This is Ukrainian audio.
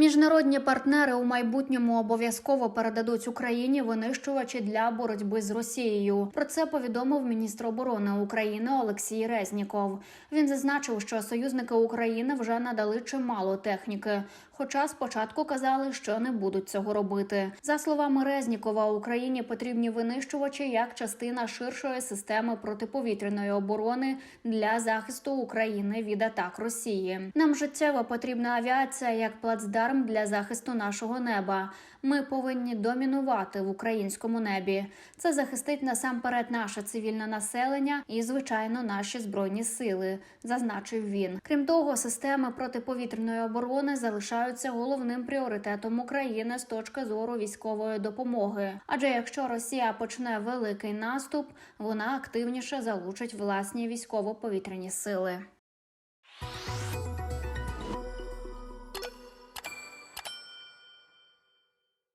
Міжнародні партнери у майбутньому обов'язково передадуть Україні винищувачі для боротьби з Росією. Про це повідомив міністр оборони України Олексій Резніков. Він зазначив, що союзники України вже надали чимало техніки. Хоча спочатку казали, що не будуть цього робити. За словами Резнікова, Україні потрібні винищувачі як частина ширшої системи протиповітряної оборони для захисту України від атак Росії. Нам життєво потрібна авіація як плацдарм для захисту нашого неба. Ми повинні домінувати в українському небі. Це захистить насамперед наше цивільне населення і, звичайно, наші збройні сили, зазначив він. Крім того, системи протиповітряної оборони залишаються головним пріоритетом України з точки зору військової допомоги. Адже якщо Росія почне великий наступ, вона активніше залучить власні військово-повітряні сили.